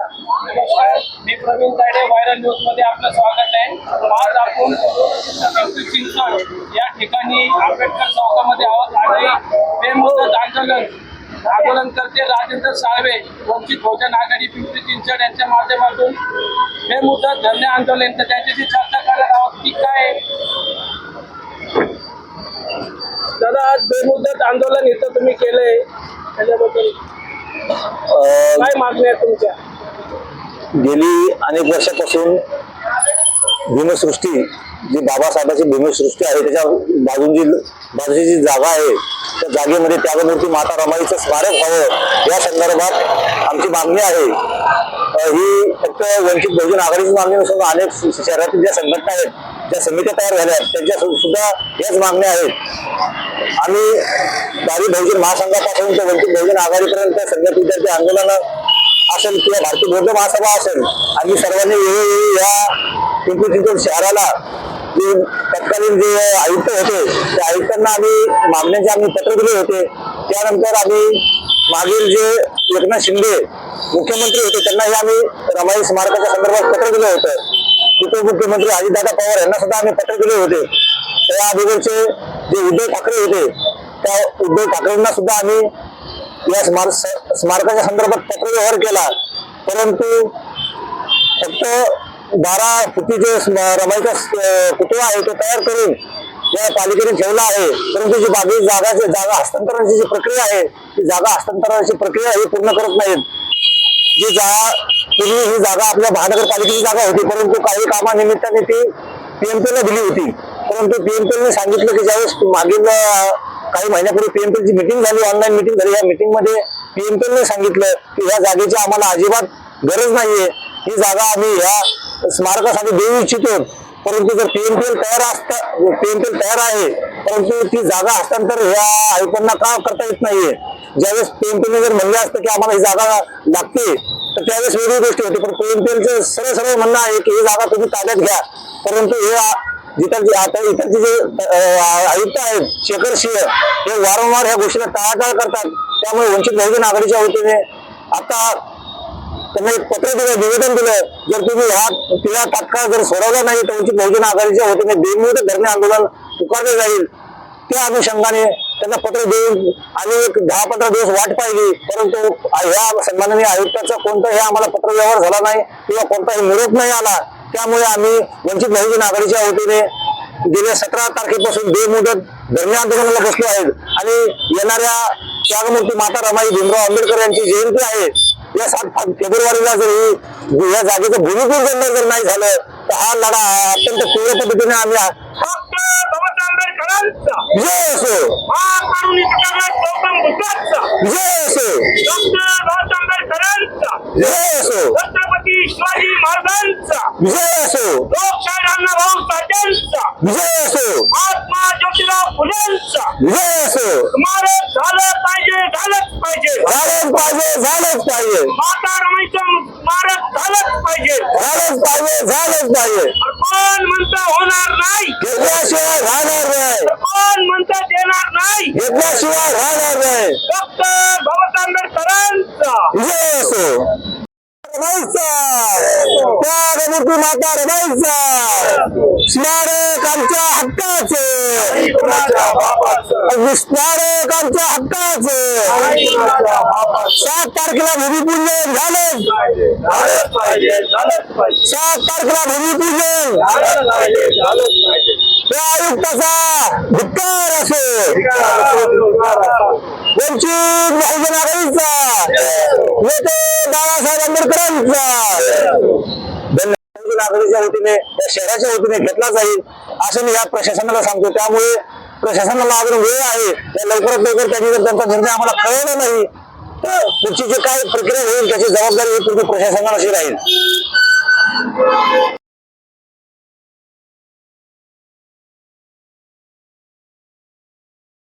नमस्कार मी प्रवीण तायडे व्हायरल न्यूजमध्ये आपलं स्वागत आहे. आज आपण पिंपरी चिंचवड या ठिकाणी आंबेडकर चौकामध्ये आहोत आणि बेमुदत आंदोलन आंदोलनकर्ते राजेंद्र साळवे वंचित बहुजन आघाडी पिंपरी चिंचवड यांच्या माध्यमातून बेमुदत धरणे आंदोलन. तर त्यांच्याशी चर्चा करणार आहोत की काय दादा आज बेमुदत आंदोलन इथं तुम्ही केलंय. त्याच्याबद्दल काय मागण्या आहेत तुमच्या? गेली अनेक वर्षापासून भीमसृष्टी जी बाबासाहेबांची भीमसृष्टी आहे त्याच्या बाजून जी बाजूची जी जागा आहे त्या जागेमध्ये त्यागमूर्ती माता रमाईचं स्मारक व्हावं या संदर्भात आमची मागणी आहे. ही फक्त वंचित बहुजन आघाडीची मागणी नसून अनेक शहरातील ज्या संघटना आहेत ज्या समित्या तयार झाल्या आहेत त्यांच्या सुद्धा याच मागण्या आहेत. आम्ही दारी बहुजन महासंघापासून ते वंचित बहुजन आघाडीपर्यंत संघटित विद्यार्थी आंदोलन असेल किंवा भारतीय बौद्ध महासभा असेल आम्ही सर्वांनी वेळोवेळी या पिंपरी चिंचवड शहराला जे तत्कालीन जे आयुक्त होते त्या आयुक्तांना आम्ही मागण्याचे आम्ही पत्र दिले होते. त्यानंतर आम्ही मागील जे एकनाथ शिंदे मुख्यमंत्री होते त्यांनाही आम्ही रमाई स्मारकाच्या संदर्भात पत्र दिलं होतं. उपमुख्यमंत्री अजितदादा पवार यांना सुद्धा आम्ही पत्र दिले होते. त्या अगोदरचे जे उद्धव ठाकरे होते त्या उद्धव ठाकरेंना सुद्धा आम्ही या स्मारक स्मारकाच्या संदर्भात पत्रव्यवहार केला. परंतु फक्त बारा फुटी जे रमाईचा पुतळा आहे तो तयार करून या पालिकेने ठेवला आहे. परंतु जी बाकी जागा जागा हस्तांतरणाची जी प्रक्रिया आहे ती जागा हस्तांतरणाची प्रक्रिया ही पूर्ण करत नाहीत. जी जागा पूर्वी ही जागा आपल्या महानगरपालिकेची जागा होती परंतु काही कामानिमित्ताने ती पीएमपी ला दिली होती. परंतु पीएमपीने सांगितलं की ज्यावेळेस मागील काही महिन्यापूर्वी पीएमपीची मिटिंग झाली ऑनलाईन मिटिंग झाली या मिटिंगमध्ये पीएमपीने सांगितलं की या जागेची आम्हाला अजिबात गरज नाहीये. ही जागा आम्ही ह्या स्मारकासाठी देऊ इच्छितो. परंतु जर पीएमपीएल तयार असता पीएमपीएल तयार आहे परंतु ती जागा हस्तांतर ह्या आयुक्तांना का करता येत नाहीये? ज्यावेळेस पीएमपीने जर म्हणलं असतं की आम्हाला ही जागा लागते तर त्यावेळेस वेगळी गोष्ट होती. पण पीएमपीएलचं सरळ सरळ म्हणणं आहे की ही जागा तुम्ही ताब्यात घ्या. परंतु हे आ- जिथं आता इथं जे आयुक्त आहेत शेखर सिंह हे वारंवार ह्या गोष्टीला टाळाटाळ करतात. त्यामुळे वंचित बहुजन आघाडीच्या वतीने आता त्यांना एक पत्र दिलं निवेदन दिलं. जर तुम्ही ह्या तिला तात्काळ जर सोडवला नाही तर वंचित बहुजन आघाडीच्या वतीने बेमुदत धरणे आंदोलन पुकारले जाईल. त्या अनुषंगाने त्यांना पत्र देऊन आम्ही एक दहा पंधरा दिवस वाट पाहिली. परंतु ह्या सन्माननीय आयुक्ताचा कोणताही आम्हाला पत्र व्यवहार झाला नाही किंवा कोणताही निरोप नाही आला. त्यामुळे आम्ही वंचित बहुजन आघाडीच्या वतीने गेल्या सतरा तारखेपासून बेमुदत धरणे आंदोलनाला बसलो आहेत आणि येणाऱ्या त्यागमूर्ती माता रमाई भीमराव आंबेडकर यांची जयंती आहे. या सात फेब्रुवारीला जर ही या जागेचं भूमिपूजन जर नाही झालं तर हा लढा अत्यंत तीव्र पद्धतीने आम्ही विजय असो. विजय असो. विजय असो. शिवाजी महाराजांचा विजय असो. लोकशाहीर अण्णाभाऊ साठ्यांचा. विजय असो. महात्मा ज्योतिराव फुलेंचा विजय असो. स्मारक झालं पाहिजे झालंच पाहिजे. झालंच पाहिजे झालंच पाहिजे. माता रमाईचं स्मारक झालंच पाहिजे. झालंच पाहिजे झालंच पाहिजे. कोण म्हणतं होणार नाही? घेतल्याशिवाय राहणार नाही. कोण म्हणतं देणार नाही? घेतल्याशिवाय राहणार नाही. डॉक्टर बाबासाहेब आंबेडकरांचा विजय असो. रमाईचा त्यागमूर्ती माता रमाईचा स्मारक आमच्या हक्काचे. स्मारक आमच्या हक्काचे. सात तारखेला भूमिपूजन झालं सात तारखेला भूमिपूजन. त्या आयुक्ताचा धिक्कार असो. वंचित बहुजन आघाडीचा. नेते बाळासाहेब आंबेडकरांचा. बहुजन आघाडीच्या वतीने या शहराच्या वतीने घेतला जाईल असं मी या प्रशासनाला सांगतो. त्यामुळे प्रशासनाला अजून वेळ आहे. या लवकरात लवकर त्यांनी जर त्यांचा निर्णय आम्हाला कळवला नाही. तर पुढची जी काय प्रक्रिया होईल त्याची जबाबदारी ही पूर्ण प्रशासनाची राहील.